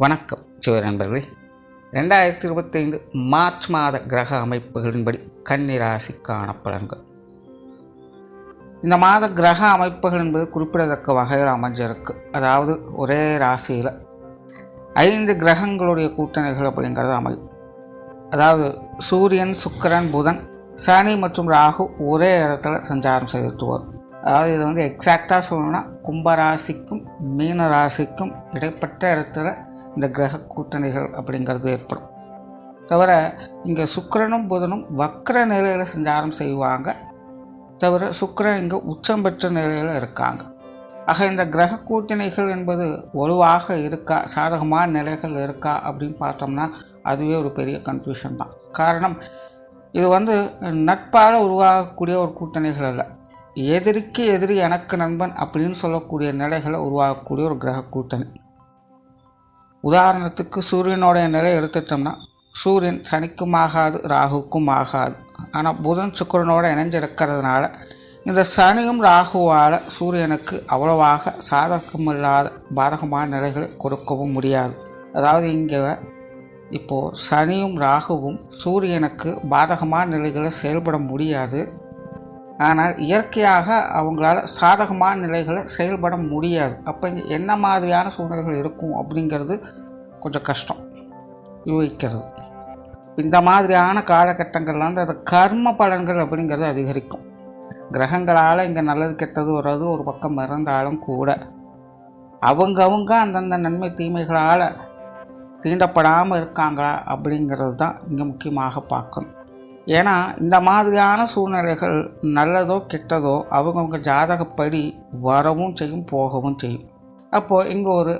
வணக்கம் சிவ நண்பர்களே. ரெண்டாயிரத்தி இருபத்தைந்து மார்ச் மாத கிரக அமைப்புகளின்படி கன்னிராசிக்கான பலன்கள். இந்த மாத கிரக அமைப்புகள் என்பது குறிப்பிடத்தக்க வகையில் அமைஞ்சிருக்கு. அதாவது ஒரே ராசியில் ஐந்து கிரகங்களுடைய கூட்டணிகள் அப்படிங்கிறது அமையும். அதாவது சூரியன் சுக்கரன் புதன் சனி மற்றும் ராகு ஒரே இடத்துல சஞ்சாரம் செய்துட்டு வரும். அதாவது இது வந்து எக்ஸாக்டாக சொல்லணும்னா கும்பராசிக்கும் மீன ராசிக்கும் இடைப்பட்ட இடத்துல இந்த கிரக கூட்டணிகள் அப்படிங்கிறது ஏற்படும். தவிர இங்கே சுக்கரனும் புதனும் வக்கர நிலையில் சஞ்சாரம் செய்வாங்க. தவிர சுக்கிரன் இங்கே உச்சம் பெற்ற நிலையில் இருக்காங்க. ஆக இந்த கிரக கூட்டணிகள் என்பது வலுவாக இருக்கா சாதகமான நிலைகள் இருக்கா அப்படின்னு பார்த்தோம்னா அதுவே ஒரு பெரிய கன்ஃபியூஷன் தான். காரணம் இது வந்து நட்பால் உருவாகக்கூடிய ஒரு கூட்டணிகள் அல்ல. எதிரிக்கு எதிரி எனக்கு நண்பன் அப்படின்னு சொல்லக்கூடிய நிலைகளை உருவாகக்கூடிய ஒரு கிரக கூட்டணி. உதாரணத்துக்கு சூரியனுடைய நிலை எடுத்துட்டோம்னா சூரியன் சனிக்கும் ஆகாது ராகுக்கும் ஆகாது ஆனால் புதன் சுக்கிரனோட இணைஞ்சிருக்கிறதுனால இந்த சனியும் ராகுவால் சூரியனுக்கு அவ்வளவாக சாதகமில்லாத பாதகமான நிலைகளை கொடுக்கவும் முடியாது. அதாவது இங்கே இப்போது சனியும் ராகுவும் சூரியனுக்கு பாதகமான நிலைகளை செயல்பட முடியாது. ஆனால் இயற்கையாக அவங்களால சாதகமான நிலைகளை செயல்பட முடியாது. அப்போ இங்கே என்ன மாதிரியான சூழ்நிலைகள் இருக்கும் அப்படிங்கிறது கொஞ்சம் கஷ்டம். யூகிக்கிறது இந்த மாதிரியான காலகட்டங்கள்ல வந்து அது கர்ம பலன்கள் அப்படிங்கிறது அதிகரிக்கும். கிரகங்களால் இங்கே நல்லது கெட்டது வர்றது ஒரு பக்கம் இருந்தாலும் கூட அவங்கவுங்க அந்தந்த நன்மை தீமைகளால் தீண்டப்படாமல் இருக்காங்களா அப்படிங்கிறது தான் இங்கே முக்கியமாக பார்க்கணும். ஏன்னா இந்த மாதிரியான சூழ்நிலைகள் நல்லதோ கெட்டதோ அவங்கவுங்க ஜாதகப்படி வரவும் செய்யும் போகவும் செய்யும். அப்போது இங்கே ஒரு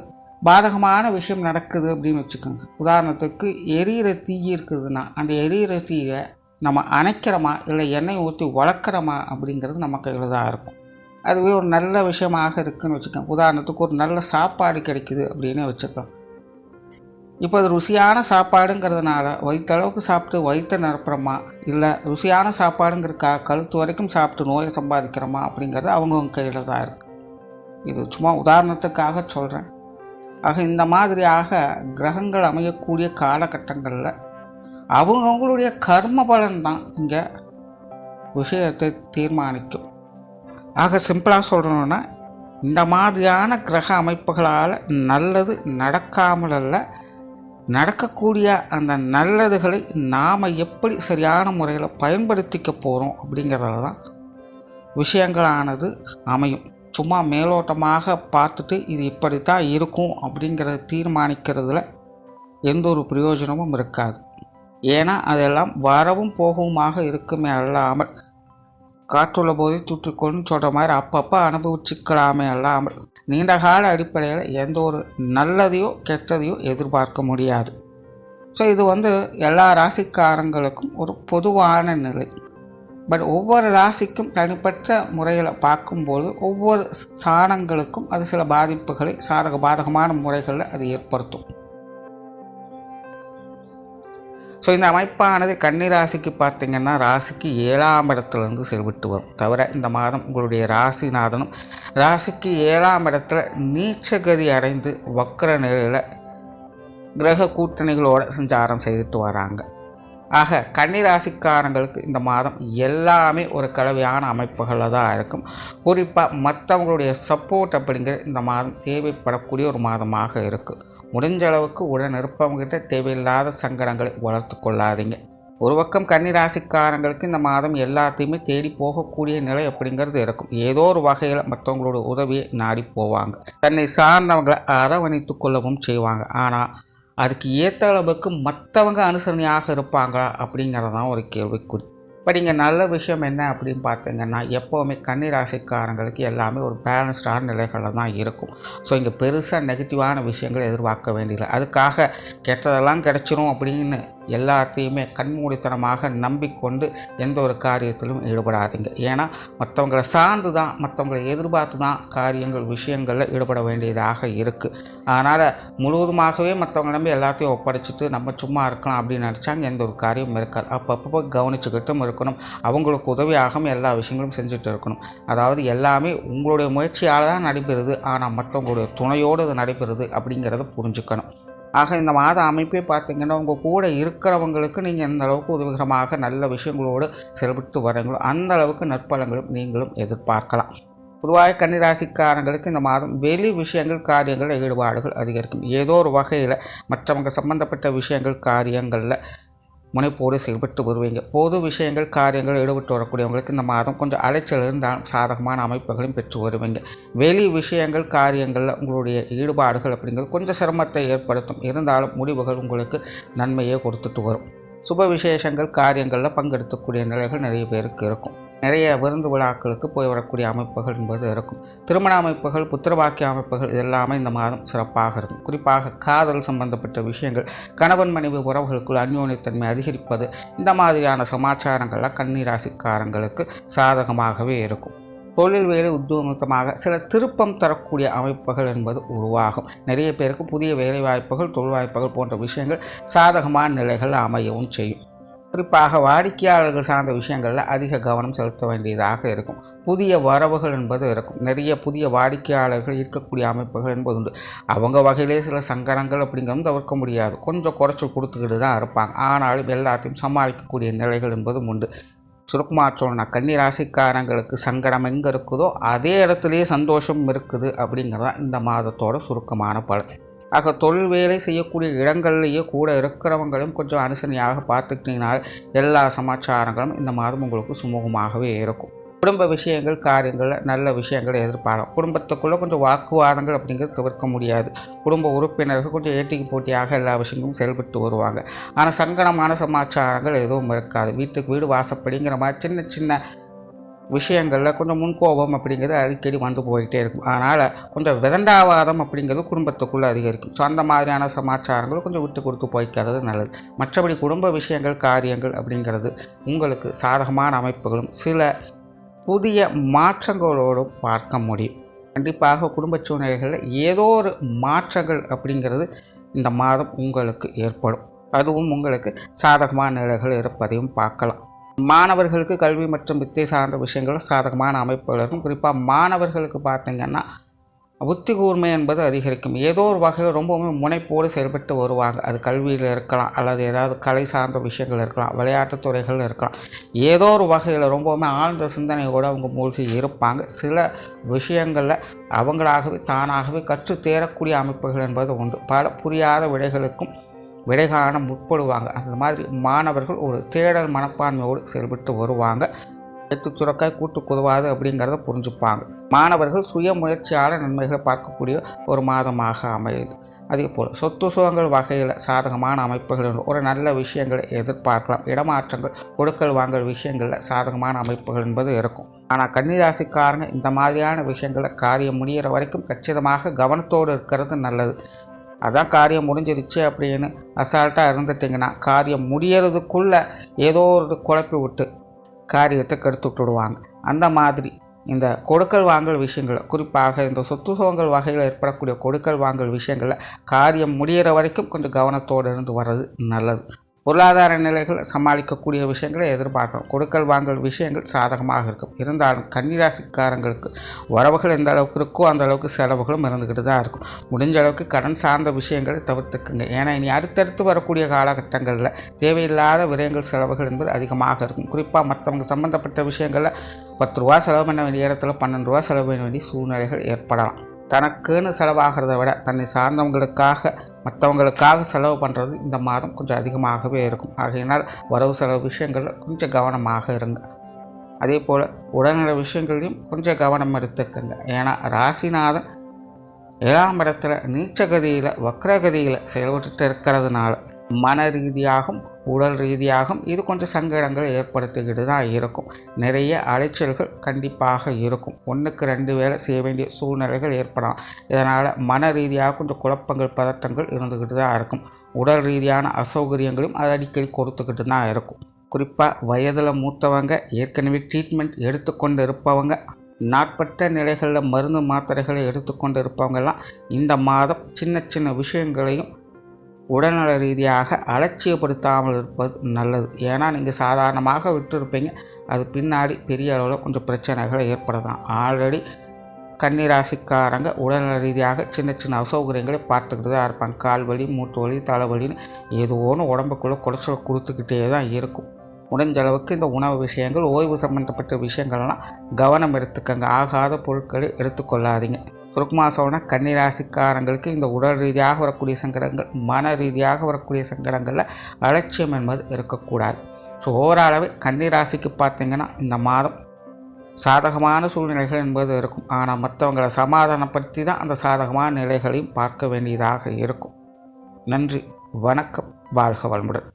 பாதகமான விஷயம் நடக்குது அப்படின்னு வச்சுக்கோங்க. உதாரணத்துக்கு எரியிற தீ இருக்குதுன்னா அந்த எரியிற தீயை நம்ம அணைக்கிறோமா இல்லை எண்ணெய் ஊற்றி வளர்க்குறோமா அப்படிங்கிறது நமக்கு கையில் தான் இருக்கும். அதுவே ஒரு நல்ல விஷயமாக இருக்குதுன்னு வச்சுக்கோங்க. உதாரணத்துக்கு ஒரு நல்ல சாப்பாடு கிடைக்குது அப்படின்னு வச்சுக்கலாம் இப்போ அது ருசியான சாப்பாடுங்கிறதுனால வயிற்றளவுக்கு சாப்பிட்டு வயிற்ற நிரப்புறமா? இல்லை ருசியான சாப்பாடுங்கிறக்கா கழுத்து வரைக்கும் சாப்பிட்டு நோயை சம்பாதிக்கிறோமா அப்படிங்கிறது அவங்கவுங்க கையில் தான் இருக்குது இது சும்மா உதாரணத்துக்காக சொல்கிறேன் ஆக இந்த மாதிரியாக கிரகங்கள் அமையக்கூடிய காலகட்டங்களில் அவங்கவுங்களுடைய கர்ம பலன் தான் இங்கே விஷயத்தை தீர்மானிக்கும். ஆக சிம்பிளாக சொல்கிறோன்னா இந்த மாதிரியான கிரக அமைப்புகளால் நல்லது நடக்காமல் நடக்கக்கூடிய அந்த நல்லதுகளை நாம் எப்படி சரியான முறையில் பயன்படுத்திக்க போகிறோம் அப்படிங்கிறதுல தான் விஷயங்களானது அமையும். சும்மா மேலோட்டமாக பார்த்துட்டு இது இப்படித்தான் இருக்கும் அப்படிங்கிறத தீர்மானிக்கிறதுல எந்த ஒரு பிரயோஜனமும் இருக்காது. ஏன்னா அதெல்லாம் வரவும் போகவுமாக இருக்குமே அல்லாமல் காற்றுள்ள போது தூற்றிக்கொண்டு சொல்கிற மாதிரி அப்பப்போ அனுபவிச்சுக்கலாமே அல்லாமல் நீண்டகால அடிப்படையில் எந்த ஒரு நல்லதையோ கெட்டதையோ எதிர்பார்க்க முடியாது. ஸோ இது வந்து எல்லா ராசிக்காரங்களுக்கும் ஒரு பொதுவான நிலை. பட் ஒவ்வொரு ராசிக்கும் தனிப்பட்ட முறையில் பார்க்கும்போது ஒவ்வொரு ஸ்தானங்களுக்கும் அது சில பாதிப்புகளை சாதக பாதகமான முறைகளில் அது ஏற்படுத்தும். ஸோ இந்த அமைப்பானது கன்னி ராசிக்கு பார்த்திங்கன்னா ராசிக்கு ஏழாம் இடத்துலேருந்து செல்விட்டு வரும். தவிர இந்த மாதம் உங்களுடைய ராசிநாதனும் ராசிக்கு ஏழாம் இடத்துல நீச்சகதி அடைந்து வக்கர நிலையில் கிரக கூட்டணிகளோடு சஞ்சாரம் செய்துட்டு வராங்க. ஆக கன்னிராசிக்காரங்களுக்கு இந்த மாதம் எல்லாமே ஒரு கலவையான அமைப்புகளில் தான் இருக்கும். குறிப்பாக மற்றவங்களுடைய சப்போர்ட் அப்படிங்கிற இந்த மாதம் தேவைப்படக்கூடிய ஒரு மாதமாக இருக்குது முடிஞ்ச அளவுக்கு உடன் இருப்பவங்ககிட்ட தேவையில்லாத சங்கடங்களை வளர்த்து கொள்ளாதீங்க. ஒரு பக்கம் கன்னிராசிக்காரங்களுக்கு இந்த மாதம் எல்லாத்தையுமே தேடி போகக்கூடிய நிலை அப்படிங்கிறது இருக்கும். ஏதோ ஒரு வகையில் மற்றவங்களோட உதவியை நாடி போவாங்க. தன்னை சார்ந்தவங்களை அரவணைத்து கொள்ளவும் செய்வாங்க. ஆனால் அதுக்கு ஏற்ற அளவுக்கு மற்றவங்க அனுசரணையாக இருப்பாங்களா அப்படிங்கிறது தான் ஒரு கேள்விக்குறி. இப்போ நீங்கள் நல்ல விஷயம் என்ன அப்படின்னு பார்த்தீங்கன்னா எப்போவுமே கன்னிராசிக்காரங்களுக்கு எல்லாமே ஒரு பேலன்ஸ்டான நிலைகளில் தான் இருக்கும். ஸோ இங்கே பெருசாக நெகட்டிவான விஷயங்களை எதிர்பார்க்க வேண்டியதில்லை. அதுக்காக கெட்டதெல்லாம் கிடச்சிரும் அப்படின்னு எல்லாத்தையுமே கண்மூடித்தனமாக நம்பிக்கொண்டு எந்த ஒரு காரியத்திலும் ஈடுபடாதீங்க. ஏன்னா மற்றவங்களை சார்ந்து தான் மற்றவங்களை எதிர்பார்த்து தான் காரியங்கள் விஷயங்களில் ஈடுபட வேண்டியதாக இருக்குது அதனால் முழுவதுமாகவே மற்றவங்க நம்பி எல்லாத்தையும் ஒப்படைச்சிட்டு நம்ம சும்மா இருக்கலாம் அப்படின்னு நினச்சாங்க எந்த ஒரு காரியமும் இருக்காது. அப்பப்போ கவனிச்சுக்கிட்டும் இருக்கணும். அவங்களுக்கு உதவியாகவும் எல்லா விஷயங்களும் செஞ்சுட்டு இருக்கணும். அதாவது எல்லாமே உங்களுடைய முயற்சியால் தான் நடைபெறுது. ஆனால் மற்றவங்களுடைய துணையோடு அது நடைபெறுது அப்படிங்கிறத புரிஞ்சுக்கணும். ஆக இந்த மாத அமைப்பே பார்த்தீங்கன்னா உங்கள் கூட இருக்கிறவங்களுக்கு நீங்கள் எந்த அளவுக்கு உதவிகரமாக நல்ல விஷயங்களோடு செயல்பட்டு வரீங்களோ அந்த அளவுக்கு நற்பலங்களும் நீங்களும் எதிர்பார்க்கலாம். பொதுவாக கன்னிராசிக்காரங்களுக்கு இந்த மாதம் வெளி விஷயங்கள் காரியங்கள் ஈடுபாடுகள் அதிகரிக்கும். ஏதோ ஒரு வகையில் மற்றவங்க சம்பந்தப்பட்ட விஷயங்கள் காரியங்களில் முனைப்போடு செயல்பட்டு வருவீங்க. பொது விஷயங்கள் காரியங்கள் ஈடுபட்டு வரக்கூடியவங்களுக்கு இந்த மாதம் கொஞ்சம் அலைச்சல் இருந்தாலும் சாதகமான அமைப்புகளையும் பெற்று வருவீங்க. வெளி விஷயங்கள் காரியங்களில் உங்களுடைய ஈடுபாடுகள் அப்படிங்கிறது கொஞ்சம் சிரமத்தை ஏற்படுத்தும். இருந்தாலும் முடிவுகள் உங்களுக்கு நன்மையை கொடுத்துட்டு வரும். சுப விசேஷங்கள் காரியங்களில் பங்கெடுக்கக்கூடிய நிலைகள் நிறைய பேருக்கு இருக்கும். நிறைய விருந்து விழாக்களுக்கு போய் வரக்கூடிய அமைப்புகள் என்பது இருக்கும். திருமண அமைப்புகள் புத்திரவாக்கிய அமைப்புகள் இதெல்லாமே இந்த மாதம் சிறப்பாக இருக்கும். குறிப்பாக காதல் சம்பந்தப்பட்ட விஷயங்கள் கணவன் மனைவி உறவுகளுக்குள் அந்யோன்யத்தன்மை அதிகரிப்பது இந்த மாதிரியான சமாச்சாரங்கள்லாம் கன்னிராசிக்காரங்களுக்கு சாதகமாகவே இருக்கும். தொழில் வேலை உத்தியோகமாக சில திருப்பம் தரக்கூடிய அமைப்புகள் என்பது உருவாகும். நிறைய பேருக்கு புதிய வேலை வாய்ப்புகள் தொழில் வாய்ப்புகள் போன்ற விஷயங்கள் சாதகமான நிலைகள் அமையவும் செய்யும். குறிப்பாக வாடிக்கையாளர்கள் சார்ந்த விஷயங்களில் அதிக கவனம் செலுத்த வேண்டியதாக இருக்கும். புதிய வரவுகள் என்பது இருக்கும். நிறைய புதிய வாடிக்கையாளர்கள் இருக்கக்கூடிய அமைப்புகள் என்பது உண்டு. அவங்க வகையிலே சில சங்கடங்கள் அப்படிங்கிறது தவிர்க்க முடியாது. கொஞ்சம் குறைச்சி கொடுத்துக்கிட்டு தான் இருப்பாங்க. ஆனாலும் எல்லாத்தையும் சமாளிக்கக்கூடிய நிலைகள் என்பதும் உண்டு. சுருக்குமார் சொல்லணும் கன்னி ராசிக்காரங்களுக்கு சங்கடம் எங்கே இருக்குதோ அதே இடத்துலையே சந்தோஷம் இருக்குது அப்படிங்கிறது தான் இந்த மாதத்தோட சுருக்கமான பலன். ஆக தொழில் வேலை செய்யக்கூடிய இடங்கள்லேயே கூட இருக்கிறவங்களையும் கொஞ்சம் அனுசரணையாக பார்த்துக்கிட்டீங்கன்னா எல்லா சமாச்சாரங்களும் இந்த மாதம் உங்களுக்கு சுமூகமாகவே இருக்கும். குடும்ப விஷயங்கள் காரியங்களில் நல்ல விஷயங்களை எதிர்பார்க்கலாம் குடும்பத்துக்குள்ளே கொஞ்சம் வாக்குவாதங்கள் அப்படிங்கிறது தவிர்க்க முடியாது. குடும்ப உறுப்பினர்கள் கொஞ்சம் ஏட்டிக்கு போட்டியாக எல்லா விஷயங்களும் செயல்பட்டு வருவாங்க. ஆனால் சங்கடமான சமாச்சாரங்கள் எதுவும் இருக்காது. வீட்டுக்கு வீடு வாசப்படிங்கிற மாதிரி சின்ன சின்ன விஷயங்களில் கொஞ்சம் முன்கோபம் அப்படிங்கிறது அடிக்கடி வந்து போயிட்டே இருக்கும். அதனால் கொஞ்சம் விதண்டாவாதம் அப்படிங்கிறது குடும்பத்துக்குள்ளே அதிகரிக்கும். ஸோ அந்த மாதிரியான சமாச்சாரங்கள் கொஞ்சம் விட்டு கொடுத்து போய்க்கிறது நல்லது. மற்றபடி குடும்ப விஷயங்கள் காரியங்கள் அப்படிங்கிறது உங்களுக்கு சாதகமான அமைப்புகளும் சில புதிய மாற்றங்களோடும் பார்க்க முடியும். கண்டிப்பாக குடும்ப சூழ்நிலைகளில் ஏதோ ஒரு மாற்றங்கள் அப்படிங்கிறது இந்த மாதம் உங்களுக்கு ஏற்படும். அதுவும் உங்களுக்கு சாதகமான நிலைகள் இருப்பதையும் பார்க்கலாம். மாணவர்களுக்கு கல்வி மற்றும் வித்தை சார்ந்த விஷயங்கள் சாதகமான அமைப்புகள் இருக்கும். குறிப்பாக மாணவர்களுக்கு பார்த்திங்கன்னா புத்தி கூர்மை என்பது அதிகரிக்கும். ஏதோ ஒரு வகையில் ரொம்பவுமே முனைப்போடு செயல்பட்டு வருவாங்க. அது கல்வியில் இருக்கலாம் அல்லது ஏதாவது கலை சார்ந்த விஷயங்கள் இருக்கலாம் விளையாட்டுத் துறைகள் இருக்கலாம். ஏதோ ஒரு வகையில் ரொம்பவுமே ஆழ்ந்த சிந்தனையோடு அவங்க மூழ்கி இருப்பாங்க. சில விஷயங்களில் அவங்களாகவே தானாகவே கற்று தேரக்கூடிய அமைப்புகள் என்பது உண்டு. பல புரியாத விடைகளுக்கும் விடை காண முற்படுவாங்க. அந்த மாதிரி மாணவர்கள் ஒரு தேடல் மனப்பான்மையோடு செயல்பட்டு வருவாங்க. எட்டு சுரக்காய் கூட்டு குதவாது அப்படிங்கிறத புரிஞ்சுப்பாங்க. மாணவர்கள் சுய முயற்சியால் நன்மைகளை பார்க்கக்கூடிய ஒரு மாதமாக அமையுது. அதே போல் சொத்து சுகங்கள் வகையில் சாதகமான அமைப்புகள் ஒரு நல்ல விஷயங்களை எதிர்பார்க்கலாம். இடமாற்றங்கள் கொடுக்கல் வாங்கல் விஷயங்களில் சாதகமான அமைப்புகள் என்பது இருக்கும். ஆனால் கன்னிராசிக்காரங்க இந்த மாதிரியான விஷயங்களை காரியம் முடிகிற வரைக்கும் கச்சிதமாக கவனத்தோடு இருக்கிறது நல்லது. அதான் காரியம் முடிஞ்சிருச்சு அப்படின்னு அசால்ட்டாக இருந்துட்டிங்கன்னா காரியம் முடியறதுக்குள்ளே ஏதோ ஒரு குழப்பி விட்டு காரியத்தை கெடுத்து விட்டுடுவாங்க அந்த மாதிரி இந்த கொடுக்கல் வாங்கல் விஷயங்கள் குறிப்பாக இந்த சொத்து சுகங்கள் வகையில் ஏற்படக்கூடிய கொடுக்கல் வாங்கல் விஷயங்களில் காரியம் முடிகிற வரைக்கும் கொஞ்சம் கவனத்தோடு இருந்து வர்றது நல்லது. பொருளாதார நிலைகள் சமாளிக்கக்கூடிய விஷயங்களை எதிர்பார்க்கணும் கொடுக்கல் வாங்கல் விஷயங்கள் சாதகமாக இருக்கும். இருந்தாலும் கன்னிராசிக்காரங்களுக்கு உறவுகள் எந்த அளவுக்கு இருக்கோ அந்த அளவுக்கு செலவுகளும் இருந்துக்கிட்டு தான் இருக்கும். முடிஞ்ச அளவுக்கு கடன் சார்ந்த விஷயங்களை தவிர்த்துக்குங்க. ஏன்னா இனி அடுத்தடுத்து வரக்கூடிய காலகட்டங்களில் தேவையில்லாத விரயங்கள் செலவுகள் என்பது அதிகமாக இருக்கும். குறிப்பாக மற்றவங்க சம்மந்தப்பட்ட விஷயங்களில் பத்து ரூபா செலவு பண்ண வேண்டிய இடத்துல பன்னெண்டு ரூபா செலவு பண்ண வேண்டிய சூழ்நிலைகள் ஏற்படலாம். தனக்குன்னு செலவாகிறத விட தன்னை சார்ந்தவங்களுக்காக மற்றவங்களுக்காக செலவு பண்ணுறது இந்த மாதம் கொஞ்சம் அதிகமாகவே இருக்கும். ஆகையினால் வரவு செலவு விஷயங்களில் கொஞ்சம் கவனமாக இருங்க. அதே போல் உடல்நல விஷயங்களையும் கொஞ்சம் கவனம் எடுத்துக்கங்க. ஏன்னா ராசிநாதன் ஏழாம் இடத்துல நீச்சகதியில் வக்ரகதியில் செயல்பட்டு இருக்கிறதுனால மன ரீதியாகவும் உடல் ரீதியாகவும் இது கொஞ்சம் சங்கடங்களை ஏற்படுத்திக்கிட்டு தான் இருக்கும். நிறைய அலைச்சல்கள் கண்டிப்பாக இருக்கும். ஒன்றுக்கு ரெண்டு வேலை செய்ய வேண்டிய சூழ்நிலைகள் ஏற்படலாம். இதனால் மன ரீதியாக கொஞ்சம் குழப்பங்கள் பதட்டங்கள் இருந்துக்கிட்டு தான் இருக்கும். உடல் ரீதியான அசௌகரியங்களும் அது அடிக்கடி கொடுத்துக்கிட்டு தான் இருக்கும். குறிப்பாக வயதில் மூத்தவங்க ஏற்கனவே ட்ரீட்மெண்ட் எடுத்துக்கொண்டு இருப்பவங்க நாட்பட்ட நிலைகளில் மருந்து மாத்திரைகளை எடுத்துக்கொண்டு இருப்பவங்கெல்லாம் இந்த மாதம் சின்ன சின்ன விஷயங்களையும் உடல்நல ரீதியாக அலட்சியப்படுத்தாமல் இருப்பது நல்லது. ஏன்னா நீங்கள் சாதாரணமாக விட்டுருப்பீங்க. அது பின்னாடி பெரிய அளவில் கொஞ்சம் பிரச்சனைகளை ஏற்படலாம். ஆல்ரெடி கன்னிராசிக்காரங்க உடல்நல ரீதியாக சின்ன சின்ன அசௌகரியங்களை பார்த்துக்கிட்டு தான் இருப்பாங்க. கால் வலி மூட்டு வலி தலைவலின்னு ஏதோ ஒன்று உடம்புக்குள்ளே குடைச்சலை கொடுத்துக்கிட்டே தான் இருக்கும். முடிஞ்ச அளவுக்கு இந்த உணவு விஷயங்கள் ஓய்வு சம்மந்தப்பட்ட விஷயங்கள்லாம் கவனம் எடுத்துக்கங்க. ஆகாத பொருட்களை எடுத்துக்கொள்ளாதீங்க. சுருக்கமாக சொன்னால் கன்னிராசிக்காரங்களுக்கு இந்த உடல் ரீதியாக வரக்கூடிய சங்கடங்கள் மன ரீதியாக வரக்கூடிய சங்கடங்களில் அலட்சியம் என்பது இருக்கக்கூடாது. ஸோ ஓவராலாகவே கன்னிராசிக்கு பார்த்தீங்கன்னா இந்த மாதம் சாதகமான சூழ்நிலைகள் என்பது இருக்கும். ஆனால் மற்றவங்களை சமாதானப்படுத்தி தான் அந்த சாதகமான நிலைகளையும் பார்க்க வேண்டியதாக இருக்கும். நன்றி வணக்கம் வாழ்க வளமுடன்.